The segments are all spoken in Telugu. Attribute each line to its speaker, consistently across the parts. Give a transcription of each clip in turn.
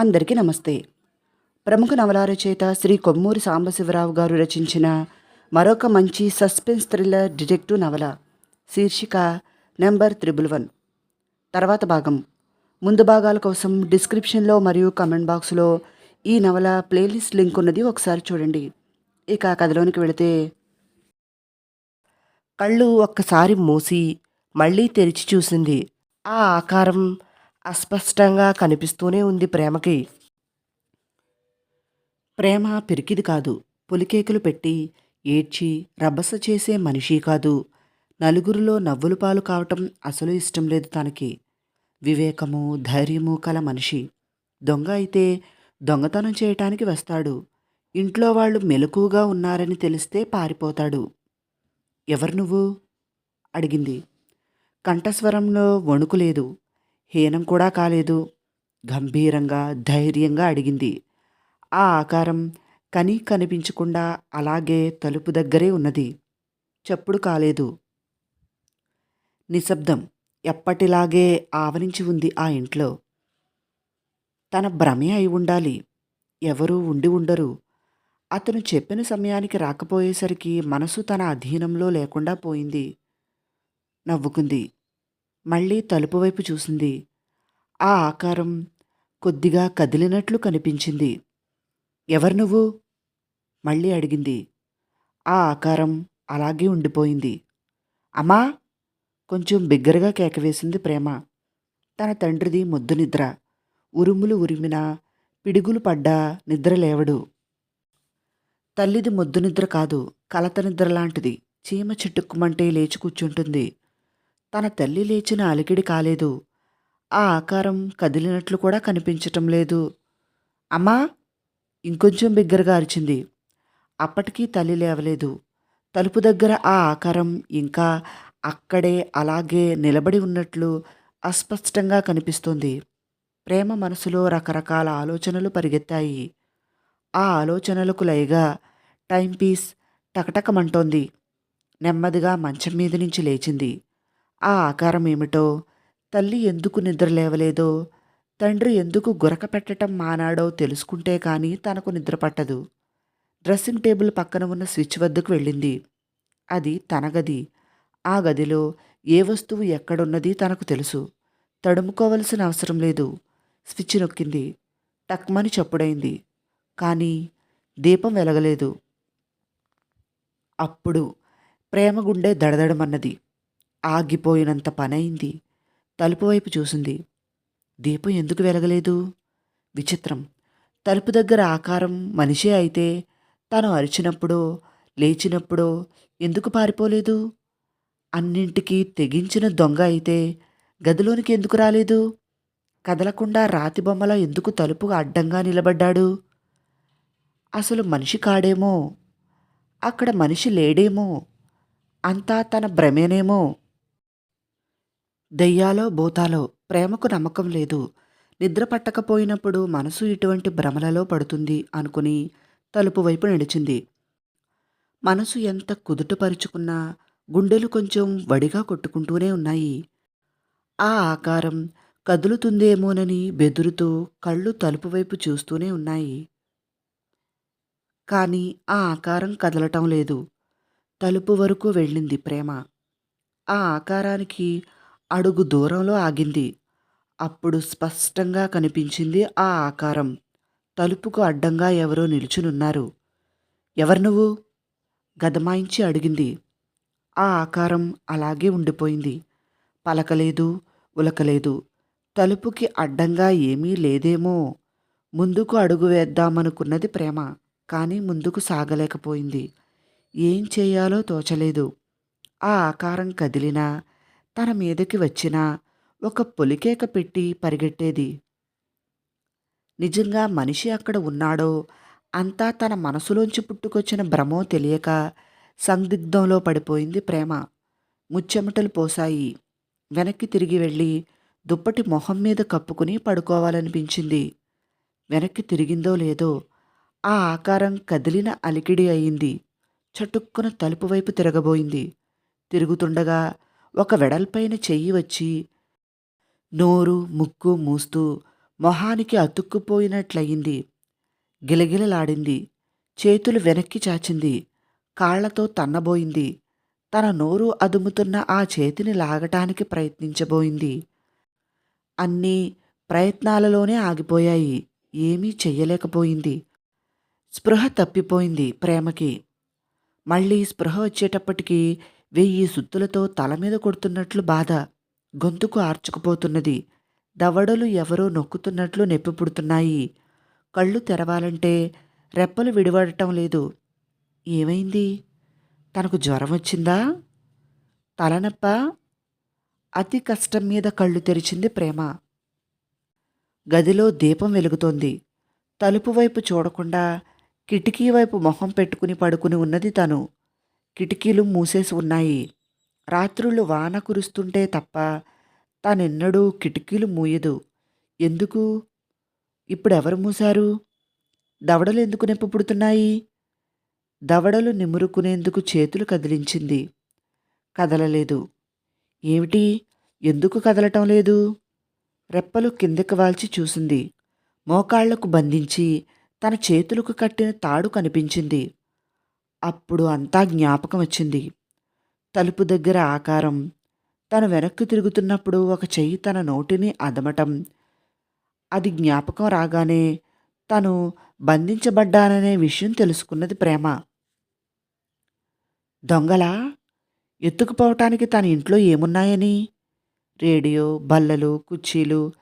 Speaker 1: అందరికీ నమస్తే. ప్రముఖ నవల రచయిత శ్రీ కొమ్మూరి సాంబశివరావు గారు రచించిన మరొక మంచి సస్పెన్స్ థ్రిల్లర్ డిటెక్టివ్ నవల శీర్షిక నెంబర్ త్రిబుల్ వన్. తర్వాత భాగం. ముందు భాగాల కోసం డిస్క్రిప్షన్లో మరియు కమెంట్ బాక్స్లో ఈ నవల ప్లేలిస్ట్ లింక్ ఉన్నది ఒకసారి చూడండి. ఇక కథలోనికి వెళితే
Speaker 2: కళ్ళు ఒక్కసారి మూసి మళ్ళీ తెరిచి చూసింది. ఆ ఆకారం అస్పష్టంగా కనిపిస్తూనే ఉంది ప్రేమకి.
Speaker 1: ప్రేమ పిరికిది కాదు. పులికేకులు పెట్టి ఏడ్చి రభస చేసే మనిషి కాదు. నలుగురిలో నవ్వులు పాలు కావటం అసలు ఇష్టం లేదు తనకి. వివేకము ధైర్యము కల మనిషి. దొంగ అయితే దొంగతనం చేయటానికి వస్తాడు. ఇంట్లో వాళ్ళు మెలకుగా ఉన్నారని తెలిస్తే పారిపోతాడు. ఎవరు నువ్వు? అడిగింది. కంఠస్వరంలో వణుకు లేదు. హీనం కూడా కాలేదు. గంభీరంగా ధైర్యంగా అడిగింది. ఆ ఆకారం కని కనిపించకుండా అలాగే తలుపు దగ్గరే ఉన్నది. చప్పుడు కాలేదు. నిశ్శబ్దం ఎప్పటిలాగే ఆవరించి ఉంది ఆ ఇంట్లో. తన భ్రమే అయి ఉండాలి. ఎవరూ ఉండి ఉండరు. అతను చెప్పిన సమయానికి రాకపోయేసరికి మనసు తన అధీనంలో లేకుండా పోయింది. నవ్వుకుంది. మళ్ళీ తలుపు వైపు చూసింది. ఆ ఆకారం కొద్దిగా కదిలినట్లు కనిపించింది. ఎవరు నువ్వు? మళ్ళీ అడిగింది. ఆ ఆకారం అలాగే ఉండిపోయింది. అమ్మా! కొంచెం బిగ్గరగా కేకవేసింది ప్రేమ. తన తండ్రిది ముద్దు నిద్ర. ఉరుములు ఉరిమినా పిడుగులు పడ్డా నిద్ర లేవడు. తల్లిది ముద్దు నిద్ర కాదు కలత నిద్ర లాంటిది. చీమ చిట్టుక్కుమంటే లేచి కూర్చుంటుంది. తన తల్లి లేచిన అలికిడి కాలేదు. ఆ ఆకారం కదిలినట్లు కూడా కనిపించటం లేదు. అమ్మా! ఇంకొంచెం బిగ్గరగా అరిచింది. అప్పటికీ తల్లి లేవలేదు. తలుపు దగ్గర ఆ ఆకారం ఇంకా అక్కడే అలాగే నిలబడి ఉన్నట్లు అస్పష్టంగా కనిపిస్తుంది. ప్రేమ మనసులో రకరకాల ఆలోచనలు పరిగెత్తాయి. ఆ ఆలోచనలకు లయగా టైంపీస్ టకటకమంటోంది. నెమ్మదిగా మంచం మీద నుంచి లేచింది. ఆ ఆకారం ఏమిటో తల్లి ఎందుకు నిద్ర లేవలేదో? తండ్రి ఎందుకు గురక పెట్టడం మానాడో తెలుసుకుంటే కానీ తనకు నిద్ర పట్టదు. డ్రెస్సింగ్ టేబుల్ పక్కన ఉన్న స్విచ్ వద్దకు వెళ్ళింది. అది తన గది. ఆ గదిలో ఏ వస్తువు ఎక్కడున్నది తనకు తెలుసు. తడుముకోవలసిన అవసరం లేదు. స్విచ్ నొక్కింది. టక్మని చప్పుడైంది. కానీ దీపం వెలగలేదు. అప్పుడు ప్రేమ గుండె దడదడమన్నది. ఆగిపోయినంత పనైంది. తలుపు వైపు చూసింది. దీపం ఎందుకు వెలగలేదు? విచిత్రం. తలుపు దగ్గర ఆకారం మనిషే అయితే తను అరిచినప్పుడో లేచినప్పుడో ఎందుకు పారిపోలేదు? అన్నింటికీ తెగించిన దొంగ అయితే గదిలోనికి ఎందుకు రాలేదు? కదలకుండా రాతి బొమ్మల ఎందుకు తలుపు అడ్డంగా నిలబడ్డాడు? అసలు మనిషి కాడేమో? అక్కడ మనిషి లేడేమో? అంతా తన భ్రమేనేమో? దెయ్యాలో భూతాలో ప్రేమకు నమ్మకం లేదు. నిద్ర పట్టకపోయినప్పుడు మనసు ఇటువంటి భ్రమలలో పడుతుంది అనుకుని తలుపు వైపు నడిచింది మనసు ఎంత కుదుటపరుచుకున్నా గుండెలు కొంచెం వడిగా కొట్టుకుంటూనే ఉన్నాయి. ఆ ఆకారం కదులుతుందేమోనని బెదురుతూ కళ్ళు తలుపు వైపు చూస్తూనే ఉన్నాయి. కానీ ఆ ఆకారం కదలటం లేదు. తలుపు వరకు వెళ్ళింది ప్రేమ. ఆ ఆకారానికి అడుగు దూరంలో ఆగింది. అప్పుడు స్పష్టంగా కనిపించింది ఆ ఆకారం. తలుపుకు అడ్డంగా ఎవరో నిల్చునున్నారు. ఎవరు నువ్వు? గదమాయించి అడిగింది. ఆ ఆకారం అలాగే ఉండిపోయింది. పలకలేదు ఉలకలేదు. తలుపుకి అడ్డంగా ఏమీ లేదేమో. ముందుకు అడుగు వేద్దామనుకున్నది ప్రేమ కానీ ముందుకు సాగలేకపోయింది. ఏం చేయాలో తోచలేదు. ఆ ఆకారం కదిలినా తన మీదకి వచ్చినా ఒక పొలికేక పెట్టి పరిగెట్టేది. నిజంగా మనిషి అక్కడ ఉన్నాడో అంతా తన మనసులోంచి పుట్టుకొచ్చిన భ్రమో తెలియక సందిగ్ధంలో పడిపోయింది ప్రేమ. ముచ్చెమటలు పోసాయి వెనక్కి తిరిగి వెళ్ళి దుప్పటి మొహం మీద కప్పుకుని పడుకోవాలనిపించింది. వెనక్కి తిరిగిందో లేదో ఆ ఆకారం కదిలిన అలికిడి అయింది. చటుక్కున తలుపు వైపు తిరగబోయింది. తిరుగుతుండగా ఒక వెడల్పైన చెయ్యి వచ్చి నోరు ముక్కు మూస్తూ మొహానికి అతుక్కుపోయినట్లయింది. గిలగిలలాడింది. చేతులు వెనక్కి చాచింది. కాళ్ళతో తన్నబోయింది. తన నోరు అదుముతున్న ఆ చేతిని లాగటానికి ప్రయత్నించబోయింది. అన్నీ ప్రయత్నాలలోనే ఆగిపోయాయి. ఏమీ చెయ్యలేకపోయింది. స్పృహ తప్పిపోయింది ప్రేమకి. మళ్ళీ స్పృహ వచ్చేటప్పటికీ వెయ్యి సుత్తులతో తల మీద కొడుతున్నట్లు బాధ గొంతుకు ఆర్చుకుపోతున్నది. దవడలు ఎవరో నొక్కుతున్నట్లు నొప్పి పుడుతున్నాయి. కళ్ళు తెరవాలంటే రెప్పలు విడివడటం లేదు. ఏమైంది? తనకు జ్వరం వచ్చిందా? తలనొప్ప? అతి కష్టం మీద కళ్ళు తెరిచింది ప్రేమ. గదిలో దీపం వెలుగుతోంది. తలుపు వైపు చూడకుండా కిటికీ వైపు మొహం పెట్టుకుని పడుకుని ఉన్నది తను. కిటికీలు మూసేసి ఉన్నాయి. రాత్రులు వాన కురుస్తుంటే తప్ప తానెన్నడూ కిటికీలు మూయదు. ఎందుకు? ఇప్పుడెవరు మూశారు? దవడలు ఎందుకు నొప్పి పుడుతున్నాయి దవడలు నిమురుకునేందుకు చేతులు కదిలించింది. కదలలేదు. ఏమిటి? ఎందుకు కదలటం లేదు? రెప్పలు కిందకి వాల్చి చూసింది. మోకాళ్ళకు బంధించి తన చేతులకు కట్టిన తాడు కనిపించింది. అప్పుడు అంతా జ్ఞాపకం వచ్చింది తలుపు దగ్గర ఆకారం తను వెనక్కి తిరుగుతున్నప్పుడు ఒక చెయ్యి తన నోటిని అదమటం. అది జ్ఞాపకం రాగానే తను బంధించబడ్డాననే విషయం తెలుసుకున్నది ప్రేమ. దొంగలా? ఎత్తుకుపోవటానికి తన ఇంట్లో ఏమున్నాయని? రేడియో బల్లలు కుర్చీలు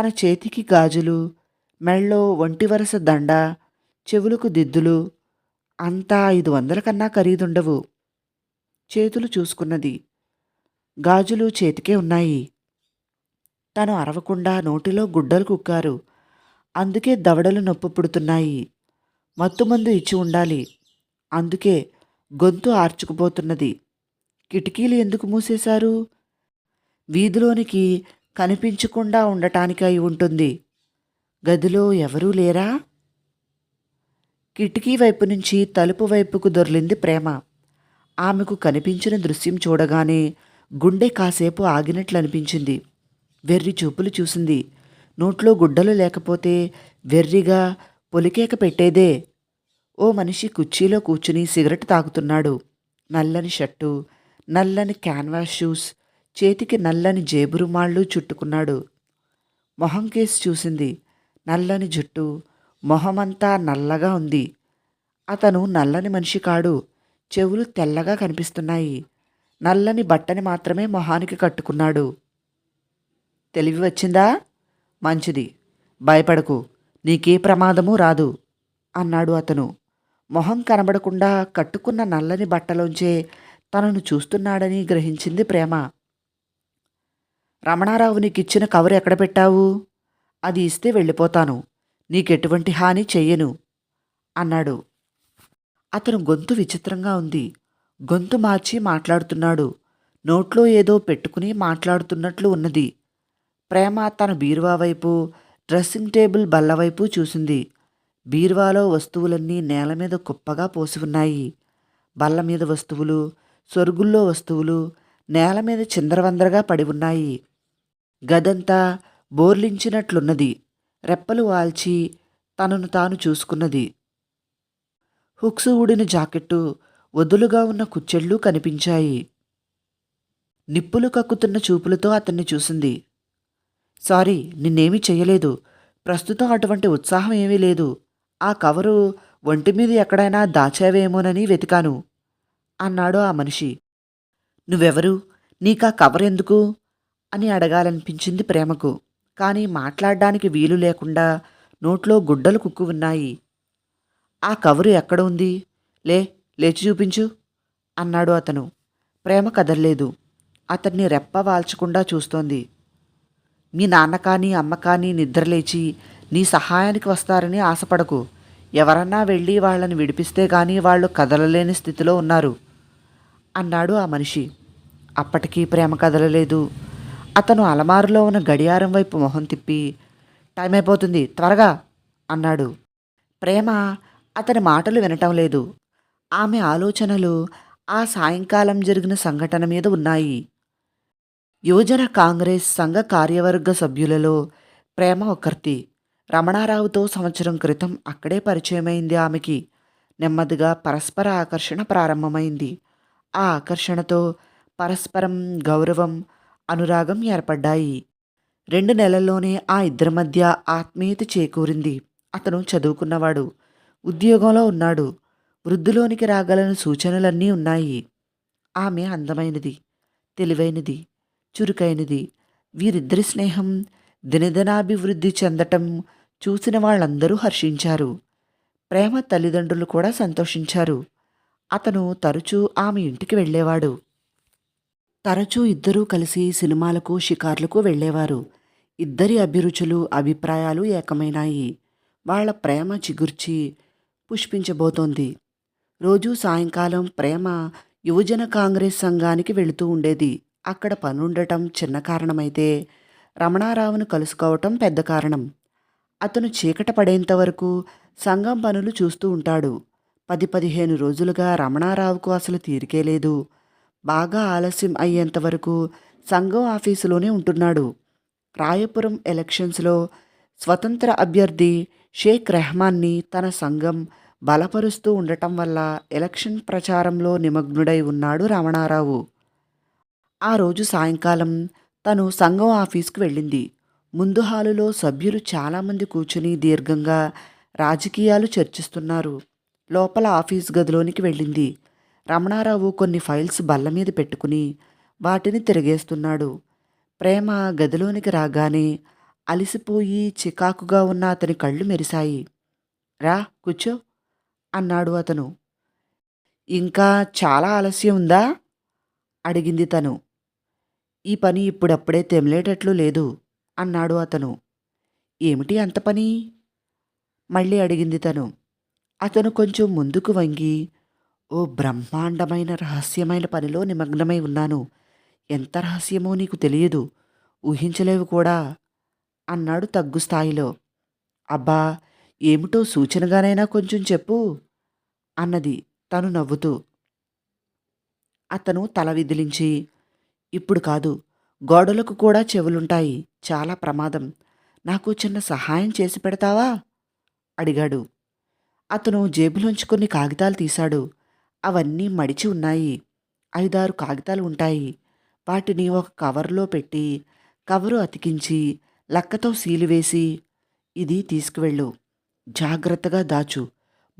Speaker 1: తన చేతికి గాజులు మెళ్ళో ఒంటి వరస దండ చెవులకు దిద్దులు అంతా ఐదు వందల కన్నా ఖరీదుండవు. చేతులు చూసుకున్నది. గాజులు చేతికే ఉన్నాయి. తను అరవకుండా నోటిలో గుడ్డలు కుక్కారు. అందుకే దవడలు నొప్పి పుడుతున్నాయి. మత్తుమందు ఇచ్చి ఉండాలి. అందుకే గొంతు ఆర్చుకుపోతున్నది. కిటికీలు ఎందుకు మూసేశారు? వీధిలోనికి కనిపించకుండా ఉండటానికి అయి ఉంటుంది. గదిలో ఎవరూ లేరా? కిటికీ వైపు నుంచి తలుపు వైపుకు దొర్లింది ప్రేమ. ఆమెకు కనిపించిన దృశ్యం చూడగానే గుండె కాసేపు ఆగినట్లు అనిపించింది వెర్రి చూపులు చూసింది. నోట్లో గుడ్డలు లేకపోతే వెర్రిగా పొలికేక పెట్టేదే. ఓ మనిషి కుర్చీలో కూర్చుని సిగరెట్ తాగుతున్నాడు. నల్లని షర్టు నల్లని క్యాన్వాస్ షూస్ చేతికి నల్లని జేబు రుమాళ్ళు చుట్టుకున్నాడు. మొహం కేసు చూసింది. నల్లని జుట్టు మొహమంతా నల్లగా ఉంది. అతను నల్లని మనిషి కాడు. చెవులు తెల్లగా కనిపిస్తున్నాయి. నల్లని బట్టని మాత్రమే మొహానికి కట్టుకున్నాడు. తెలివి వచ్చిందా? మంచిది. భయపడకు. నీకే ప్రమాదము రాదు. అన్నాడు అతను. మొహం కనబడకుండా కట్టుకున్న నల్లని బట్టలోంచే తనను చూస్తున్నాడని గ్రహించింది ప్రేమ. రమణారావు నీకిచ్చిన కవర్ ఎక్కడ పెట్టావు? అది ఇస్తే వెళ్ళిపోతాను. నీకెటువంటి హాని చెయ్యను అన్నాడు. అతను గొంతు విచిత్రంగా ఉంది. గొంతు మార్చి మాట్లాడుతున్నాడు. నోట్లో ఏదో పెట్టుకుని మాట్లాడుతున్నట్లు ఉన్నది. ప్రేమ తన బీరువా వైపు డ్రెస్సింగ్ టేబుల్ బల్ల వైపు చూసింది. బీరువాలో వస్తువులన్నీ నేల మీద కుప్పగా పోసి ఉన్నాయి. బల్ల మీద వస్తువులు సొరుగుల్లో వస్తువులు నేల మీద చిందరవందరగా పడి ఉన్నాయి. గదంతా బోర్లించినట్లున్నది. రెప్పలు వాల్చి తనను తాను చూసుకున్నది. హుక్స్ ఊడిన జాకెట్టు వదులుగా ఉన్న కుచ్చెళ్ళు కనిపించాయి. నిప్పులు కక్కుతున్న చూపులతో అతన్ని చూసింది. సారీ నిన్నేమీ చెయ్యలేదు. ప్రస్తుతం అటువంటి ఉత్సాహం ఏమీ లేదు. ఆ కవరు ఒంటి మీద ఎక్కడైనా దాచావేమోనని వెతికాను అన్నాడు ఆ మనిషి. నువ్వెవరు? నీకా కవర్ ఎందుకు? అని అడగాలనిపించింది ప్రేమకు. కానీ మాట్లాడడానికి వీలు లేకుండా నోట్లో గుడ్డలు కుక్కు ఉన్నాయి ఆ కవరు ఎక్కడ ఉంది? లే లేచి చూపించు అన్నాడు అతను. ప్రేమ కదల్లేదు. అతన్ని రెప్ప వాల్చకుండా చూస్తోంది. మీ నాన్న కానీ అమ్మ కానీ నిద్రలేచి నీ సహాయానికి వస్తారని ఆశపడకు. ఎవరన్నా వెళ్ళి వాళ్ళని విడిపిస్తే కానీ వాళ్ళు కదలలేని స్థితిలో ఉన్నారు అన్నాడు ఆ మనిషి. అప్పటికీ ప్రేమ కదలలేదు. అతను అలమారులో ఉన్న గడియారం వైపు మొహం తిప్పి టైం అయిపోతుంది త్వరగా అన్నాడు. ప్రేమ అతని మాటలు వినటం లేదు. ఆమె ఆలోచనలు ఆ సాయంకాలం జరిగిన సంఘటన మీద ఉన్నాయి. యువజన కాంగ్రెస్ సంఘ కార్యవర్గ సభ్యులలో ప్రేమ ఒకర్తి రమణారావుతో సంవత్సరం క్రితం అక్కడే పరిచయమైంది ఆమెకి. నెమ్మదిగా పరస్పర ఆకర్షణ ప్రారంభమైంది. ఆ ఆకర్షణతో పరస్పరం గౌరవం అనురాగం ఏర్పడ్డాయి. రెండు నెలల్లోనే ఆ ఇద్దరి మధ్య ఆత్మీయత చేకూరింది. అతను చదువుకున్నవాడు ఉద్యోగంలో ఉన్నాడు వృద్ధిలోనికి రాగలను సూచనలన్నీ ఉన్నాయి. ఆమె అందమైనది తెలివైనది చురుకైనది. వీరిద్దరి స్నేహం దినదినాభివృద్ధి చెందటం చూసిన వాళ్ళందరూ హర్షించారు. ప్రేమ తల్లిదండ్రులు కూడా సంతోషించారు. అతను తరచూ ఆమె ఇంటికి వెళ్ళేవాడు. తరచూ ఇద్దరూ కలిసి సినిమాలకు షికార్లకు వెళ్ళేవారు. ఇద్దరి అభిరుచులు అభిప్రాయాలు ఏకమైనాయి. వాళ్ళ ప్రేమ చిగుర్చి పుష్పించబోతోంది. రోజూ సాయంకాలం ప్రేమ యువజన కాంగ్రెస్ సంఘానికి వెళుతూ ఉండేది. అక్కడ పనుండటం చిన్న కారణమైతే రమణారావును కలుసుకోవటం పెద్ద కారణం. అతను చీకట పడేంత వరకు సంఘం పనులు చూస్తూ ఉంటాడు. పది పదిహేను రోజులుగా రమణారావుకు అసలు తీరికే లేదు. బాగా ఆలస్యం అయ్యేంత వరకు సంఘం ఆఫీసులోనే ఉంటున్నాడు. రాయపురం ఎలక్షన్స్లో స్వతంత్ర అభ్యర్థి షేక్ రెహమాన్ని తన సంఘం బలపరుస్తూ ఉండటం వల్ల ఎలక్షన్ ప్రచారంలో నిమగ్నుడై ఉన్నాడు రమణారావు ఆ రోజు సాయంకాలం తను సంఘం ఆఫీస్కు వెళ్ళింది. ముందు హాలులో సభ్యులు చాలామంది కూర్చుని దీర్ఘంగా రాజకీయాలు చర్చిస్తున్నారు. లోపల ఆఫీస్ గదిలోనికి వెళ్ళింది. రమణారావు కొన్ని ఫైల్స్ బల్ల మీద పెట్టుకుని వాటిని తిరిగేస్తున్నాడు. ప్రేమ గదిలోనికి రాగానే అలిసిపోయి చికాకుగా ఉన్న అతని కళ్ళు మెరిశాయి. రా కూర్చో అన్నాడు అతను. ఇంకా చాలా ఆలస్యం ఉందా? అడిగింది తను. ఈ పని ఇప్పుడప్పుడే తెమిలేటట్లు లేదు అన్నాడు అతను. ఏమిటి అంత పని? మళ్ళీ అడిగింది తను. అతను కొంచెం ముందుకు వంగి ఓ బ్రహ్మాండమైన రహస్యమైన పనిలో నిమగ్నమై ఉన్నాను. ఎంత రహస్యమో నీకు తెలియదు. ఊహించలేవు కూడా అన్నాడు తగ్గు స్థాయిలో. అబ్బా ఏమిటో సూచనగానైనా కొంచెం చెప్పు అన్నది తను నవ్వుతూ. అతను తల విదిలించి ఇప్పుడు కాదు గోడలకు కూడా చెవులుంటాయి. చాలా ప్రమాదం. నాకు చిన్న సహాయం చేసి పెడతావా? అడిగాడు. అతను జేబులోంచి కొన్ని కాగితాలు తీశాడు. అవన్నీ మడిచి ఉన్నాయి. ఐదారు కాగితాలు ఉంటాయి. వాటిని ఒక కవర్లో పెట్టి కవరు అతికించి లక్కతో సీలు వేసి ఇది తీసుకువెళ్ళు. జాగ్రత్తగా దాచు.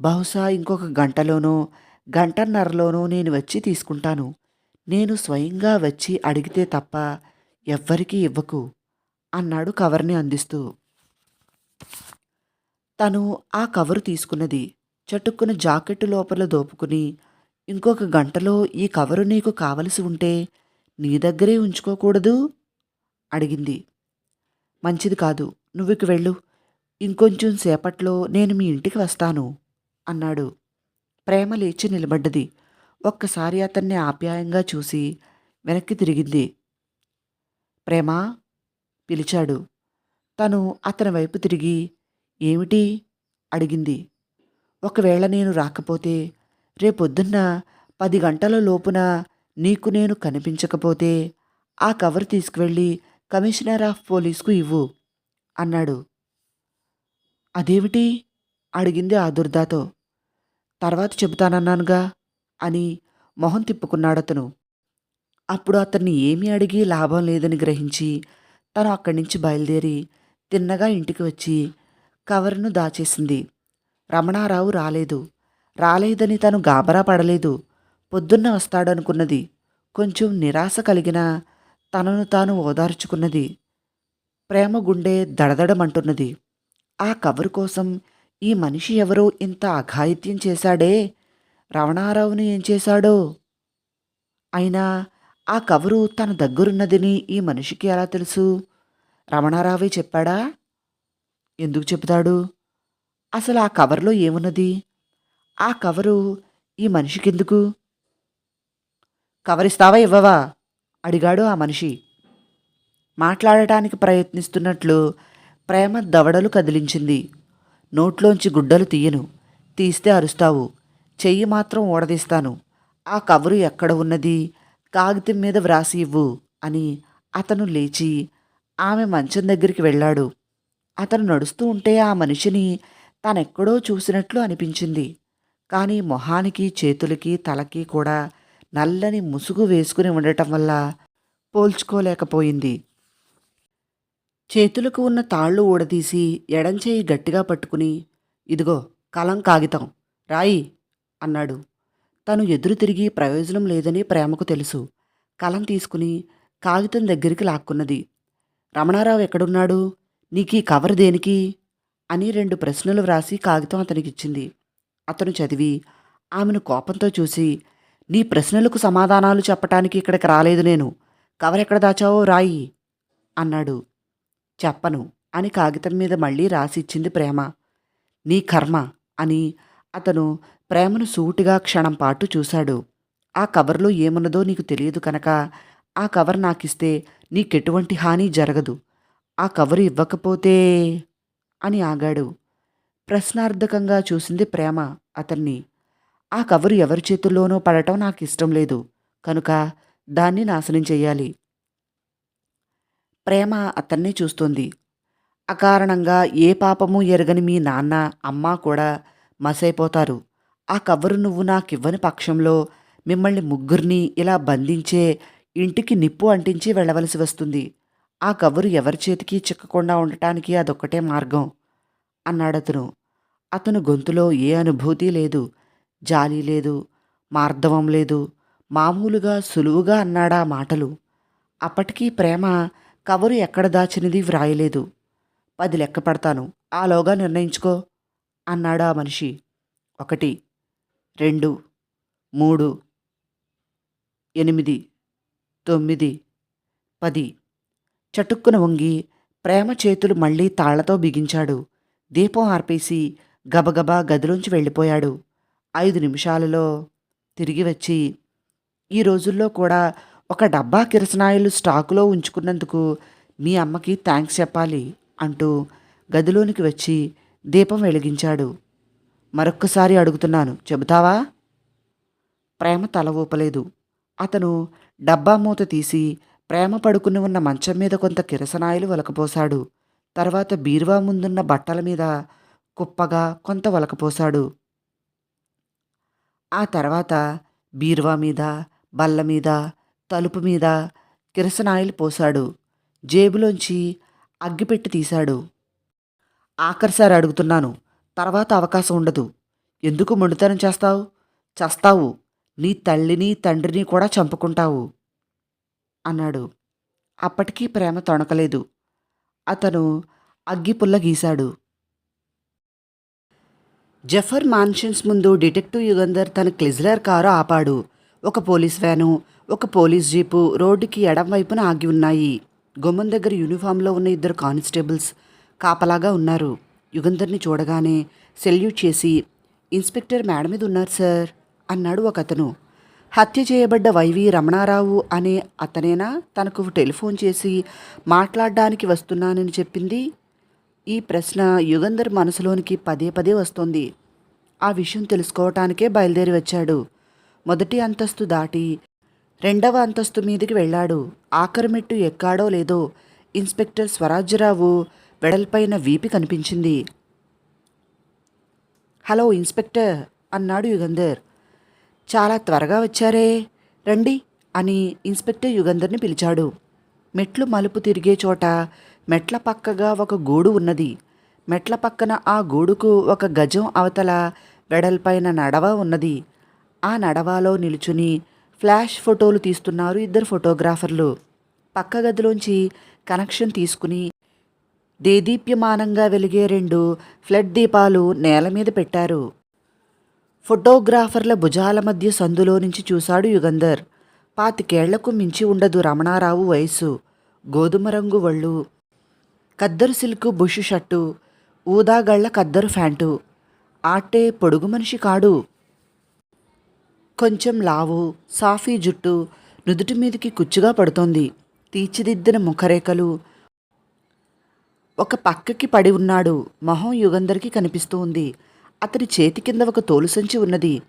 Speaker 1: బహుశా ఇంకొక గంటలోనో గంటన్నరలోనో నేను వచ్చి తీసుకుంటాను. నేను స్వయంగా వచ్చి అడిగితే తప్ప ఎవ్వరికీ ఇవ్వకు అన్నాడు కవర్ని అందిస్తూ. తను ఆ కవరు తీసుకున్నది చటుక్కున జాకెట్టు లోపల దోపుకుని ఇంకొక గంటలో ఈ కవరు నీకు కావలసి ఉంటే నీ దగ్గరే ఉంచుకోకూడదు? అడిగింది. మంచిది కాదు నువ్వుకి వెళ్ళు. ఇంకొంచెం సేపట్లో నేను మీ ఇంటికి వస్తాను అన్నాడు. ప్రేమ లేచి నిలబడ్డది. ఒక్కసారి అతన్ని ఆప్యాయంగా చూసి వెనక్కి తిరిగింది. ప్రేమ? పిలిచాడు. తను అతని వైపు తిరిగి ఏమిటి? అడిగింది. ఒకవేళ నేను రాకపోతే రేపొద్దున్న పది గంటల లోపున నీకు నేను కనిపించకపోతే ఆ కవర్ తీసుకువెళ్ళి కమిషనర్ ఆఫ్ పోలీస్కు ఇవ్వు అన్నాడు. అదేమిటి? అడిగింది ఆదుర్దాతో. తర్వాత చెబుతానన్నానుగా అని మొహం తిప్పుకున్నాడతను. అప్పుడు అతన్ని ఏమీ అడిగి లాభం లేదని గ్రహించి తను అక్కడి నుంచి బయలుదేరి తిన్నగా ఇంటికి వచ్చి కవర్ను దాచేసింది. రమణారావు రాలేదు. రాలేదని తను గాబరా పడలేదు. పొద్దున్న వస్తాడనుకున్నది. కొంచెం నిరాశ కలిగిన తనను తాను ఓదార్చుకున్నది. ప్రేమ గుండె దడదడమంటున్నది. ఆ కవరు కోసం ఈ మనిషి ఎవరో ఇంత అఘాయిత్యం చేశాడే? రమణారావును ఏం చేశాడో? అయినా ఆ కవరు తన దగ్గరున్నదని ఈ మనిషికి ఎలా తెలుసు? రమణారావే చెప్పాడా? ఎందుకు చెబుతాడు? అసలు ఆ కవర్లో ఏమున్నది? ఆ కవరు ఈ మనిషికెందుకు? కవరిస్తావా ఇవ్వవా? అడిగాడు ఆ మనిషి. మాట్లాడటానికి ప్రయత్నిస్తున్నట్లు ప్రేమ దవడలు కదిలించింది. నోట్లోంచి గుడ్డలు తీయను. తీస్తే అరుస్తావు. చెయ్యి మాత్రం ఓడదీస్తాను ఆ కవరు ఎక్కడ ఉన్నది? కాగితం మీద వ్రాసి ఇవ్వు అని అతను లేచి ఆమె మంచం దగ్గరికి వెళ్ళాడు. అతను నడుస్తూ ఉంటే ఆ మనిషిని తానెక్కడో చూసినట్లు అనిపించింది. కానీ మొహానికి చేతులకి తలకి కూడా నల్లని ముసుగు వేసుకుని ఉండటం వల్ల పోల్చుకోలేకపోయింది. చేతులకు ఉన్న తాళ్ళు ఊడదీసి ఎడంచేయి గట్టిగా పట్టుకుని ఇదిగో కలం కాగితం రాయి అన్నాడు. తను ఎదురు తిరిగి ప్రయోజనం లేదని ప్రేమకు తెలుసు. కలం తీసుకుని కాగితం దగ్గరికి లాక్కున్నది. రమణారావు ఎక్కడున్నాడు? నీకీ కవర్ దేనికి? అని రెండు ప్రశ్నలు వ్రాసి కాగితం అతనికిచ్చింది. అతను చదివి ఆమెను కోపంతో చూసి నీ ప్రశ్నలకు సమాధానాలు చెప్పటానికి ఇక్కడికి రాలేదు నేను. కవర్ ఎక్కడ దాచావో రాయి అన్నాడు. చెప్పను అని కాగితం మీద మళ్ళీ రాసిచ్చింది ప్రేమ. నీ కర్మ అని అతను ప్రేమను సూటిగా క్షణం పాటు చూశాడు. ఆ కవర్లో ఏమున్నదో నీకు తెలియదు కనుక ఆ కవర్ నాకిస్తే నీకెటువంటి హాని జరగదు. ఆ కవర్ ఇవ్వకపోతే అని ఆగాడు. ప్రశ్నార్థకంగా చూసింది ప్రేమ. అతన్ని ఆ కవరు ఎవరి చేతుల్లోనో పడటం నాకు ఇష్టం లేదు. కనుక దాన్ని నాశనం చెయ్యాలి ప్రేమ అతన్ని చూస్తుంది. అకారణంగా ఏ పాపము ఎరగని మీ నాన్న అమ్మ కూడా మసైపోతారు. ఆ కవరు నువ్వు నాకివ్వని పక్షంలో మిమ్మల్ని ముగ్గురిని ఇలా బంధించే ఇంటికి నిప్పు అంటించి వెళ్ళవలసి వస్తుంది. ఆ కవరు ఎవరి చేతికి చిక్కకుండా ఉండటానికి అదొక్కటే మార్గం అన్నాడతను. అతను గొంతులో ఏ అనుభూతి లేదు. జాలి లేదు. మార్ధవం లేదు. మామూలుగా సులువుగా అన్నాడా మాటలు. అప్పటికీ ప్రేమ కవరు ఎక్కడ దాచినది వ్రాయలేదు. పది లెక్క పడతాను. ఆలోగా నిర్ణయించుకో అన్నాడు ఆ మనిషి. ఒకటి రెండు మూడు ఎనిమిది తొమ్మిది పది. చటుక్కున వంగి ప్రేమ చేతులు మళ్ళీ తాళ్ళతో బిగించాడు. దీపం ఆర్పేసి గబగబా గదిలోంచి వెళ్ళిపోయాడు. ఐదు నిమిషాలలో తిరిగి వచ్చి ఈ రోజుల్లో కూడా ఒక డబ్బా కిరసనాయిలు స్టాకులో ఉంచుకున్నందుకు మీ అమ్మకి థ్యాంక్స్ చెప్పాలి అంటూ గదిలోనికి వచ్చి దీపం వెలిగించాడు. మరొక్కసారి అడుగుతున్నాను చెబుతావా? ప్రేమ తల ఊపలేదు. అతను డబ్బా మూత తీసి ప్రేమ పడుకుని ఉన్న మంచం మీద కొంత కిరసనాయిలు వలకపోశాడు. తర్వాత బీరువా ముందున్న బట్టల మీద కుప్పగా కొంత వలకపోశాడు. ఆ తర్వాత బీరువా మీద బల్ల మీద తలుపు మీద కిరసనాయిలు పోశాడు. జేబులోంచి అగ్గిపెట్టి తీశాడు. ఆఖరిసారి అడుగుతున్నాను తర్వాత అవకాశం ఉండదు. ఎందుకు మొండితనం చేస్తావు? చస్తావు. నీ తల్లిని తండ్రిని కూడా చంపుకుంటావు అన్నాడు. అప్పటికీ ప్రేమ తొణకలేదు. అతను అగ్గిపుల్ల గీశాడు. జఫర్ మాన్షన్స్ ముందు డిటెక్టివ్ యుగంధర్ తన క్లిజ్లర్ కారు ఆపాడు. ఒక పోలీస్ వ్యాను ఒక పోలీస్ జీపు రోడ్డుకి ఎడం వైపున ఆగి ఉన్నాయి. గుమ్మం దగ్గర యూనిఫామ్లో ఉన్న ఇద్దరు కానిస్టేబుల్స్ కాపలాగా ఉన్నారు. యుగంధర్ని చూడగానే సెల్యూట్ చేసి ఇన్స్పెక్టర్ మేడ మీద ఉన్నారు సార్ అన్నాడు ఒక అతను హత్య చేయబడ్డ వైవి రమణారావు అనే అతనేనా? తనకు టెలిఫోన్ చేసి మాట్లాడడానికి వస్తున్నానని చెప్పింది ఈ ప్రశ్న యుగంధర్ మనసులోనికి పదే పదే వస్తోంది. ఆ విషయం తెలుసుకోవటానికే బయలుదేరి వచ్చాడు. మొదటి అంతస్తు దాటి రెండవ అంతస్తు మీదికి వెళ్ళాడు. ఆఖరి మెట్టు ఎక్కాడో లేదో ఇన్స్పెక్టర్ స్వరాజ్యరావు వెడల్పైన వీపి కనిపించింది. హలో ఇన్స్పెక్టర్ అన్నాడు యుగంధర్. చాలా త్వరగా వచ్చారే? రండి అని ఇన్స్పెక్టర్ యుగంధర్ని పిలిచాడు. మెట్లు మలుపు తిరిగే చోట మెట్ల పక్కగా ఒక గూడు ఉన్నది. మెట్ల పక్కన ఆ గూడుకు ఒక గజం అవతల వెడల్పైన నడవ ఉన్నది. ఆ నడవాలో నిలుచుని ఫ్లాష్ ఫోటోలు తీస్తున్నారు ఇద్దరు ఫోటోగ్రాఫర్లు. పక్క గదిలోంచి కనెక్షన్ తీసుకుని దేదీప్యమానంగా వెలిగే రెండు ఫ్లడ్ దీపాలు నేల మీద పెట్టారు. ఫోటోగ్రాఫర్ల భుజాల మధ్య సందులో నుంచి చూశాడు యుగంధర్. పాతికేళ్ళకు మించి ఉండదు రమణారావు వయస్సు. గోధుమ రంగు వళ్ళు కద్దరు సిల్కు బుష్ షర్టు ఊదాగళ్ళ కద్దరు ఫ్యాంటు ఆటే పొడుగు మనిషి కాడు. కొంచెం లావు సాఫీ జుట్టు నుదుటి మీదకి కుచ్చుగా పడుతోంది. తీర్చిదిద్దిన ముఖరేఖలు. ఒక పక్కకి పడి ఉన్నాడు. మొహం యుగంధర్కి కనిపిస్తూ ఉంది. అతని చేతి కింద ఒక తోలు సంచి ఉన్నది.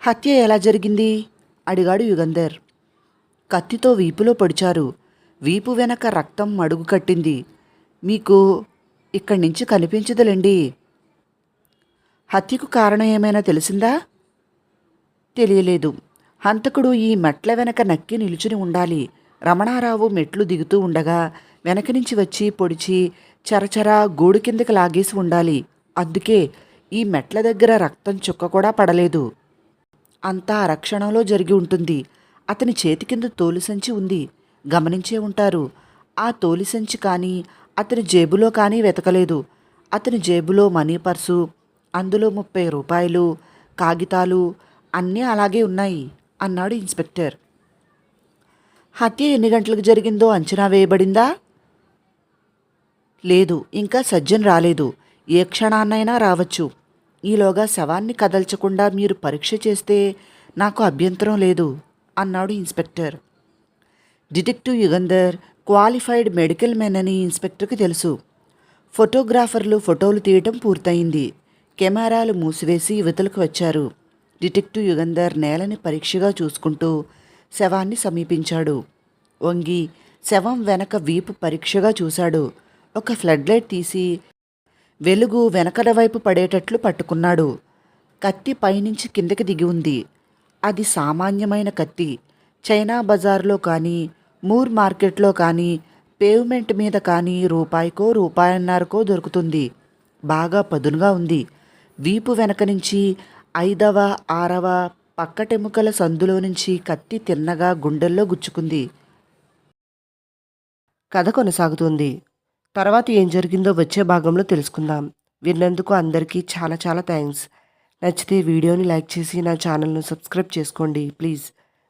Speaker 1: హత్య ఎలా జరిగింది? అడిగాడు యుగంధర్. కత్తితో వీపులో పొడిచారు. వీపు వెనక రక్తం మడుగు కట్టింది. మీకు ఇక్కడి నుంచి కనిపించదులేండి. హత్యకు కారణం ఏమైనా తెలిసిందా? తెలియలేదు. హంతకుడు ఈ మెట్ల వెనక నక్కి నిలుచుని ఉండాలి. రమణారావు మెట్లు దిగుతూ ఉండగా వెనక నుంచి వచ్చి పొడిచి చరచరా గూడు కిందకి లాగేసి ఉండాలి. అందుకే ఈ మెట్ల దగ్గర రక్తం చుక్క కూడా పడలేదు. అంతా రక్షణలో జరిగి ఉంటుంది. అతని చేతి కింద తోలు సంచి ఉంది. గమనించే ఉంటారు. ఆ తోలిసంచి కానీ అతని జేబులో కానీ వెతకలేదు. అతని జేబులో మనీ పర్సు అందులో ముప్పై రూపాయలు కాగితాలు అన్నీ అలాగే ఉన్నాయి అన్నాడు ఇన్స్పెక్టర్. హత్య ఎన్ని గంటలకు జరిగిందో అంచనా వేయబడిందా? లేదు ఇంకా సజ్జన్ రాలేదు. ఏ క్షణాన్నైనా రావచ్చు. ఈలోగా శవాన్ని కదల్చకుండా మీరు పరీక్ష చేస్తే నాకు అభ్యంతరం లేదు అన్నాడు inspector. Detective Yugandhar qualified medical men అని ఇన్స్పెక్టర్కి తెలుసు. ఫోటోగ్రాఫర్లు ఫోటోలు తీయటం పూర్తయింది. కెమెరాలు మూసివేసి యువతలకు వచ్చారు. డిటెక్టివ్ యుగంధర్ నేలని పరీక్షగా చూసుకుంటూ శవాన్ని సమీపించాడు. వంగి శవం వెనక వీపు పరీక్షగా చూశాడు. ఒక ఫ్లడ్ లైట్ తీసి వెలుగు వెనకడ వైపు పడేటట్లు పట్టుకున్నాడు. కత్తి పైనుంచి కిందకి దిగి ఉంది. అది సామాన్యమైన కత్తి. చైనా బజార్లో కానీ మూర్ మార్కెట్లో కానీ పేవ్మెంట్ మీద కానీ రూపాయికో రూపాయన్నరకో దొరుకుతుంది. బాగా పదునుగా ఉంది. వీపు వెనక నుంచి ఐదవ ఆరవ పక్కటెముకల సందులో నుంచి కత్తి తిన్నగా గుండెల్లో గుచ్చుకుంది.
Speaker 2: కథ కొనసాగుతుంది. తర్వాత ఏం జరిగిందో వచ్చే భాగంలో తెలుసుకుందాం. విన్నందుకు అందరికీ చాలా చాలా థ్యాంక్స్. నచ్చితే వీడియోని లైక్ చేసి నా ఛానల్ను సబ్స్క్రైబ్ చేసుకోండి ప్లీజ్.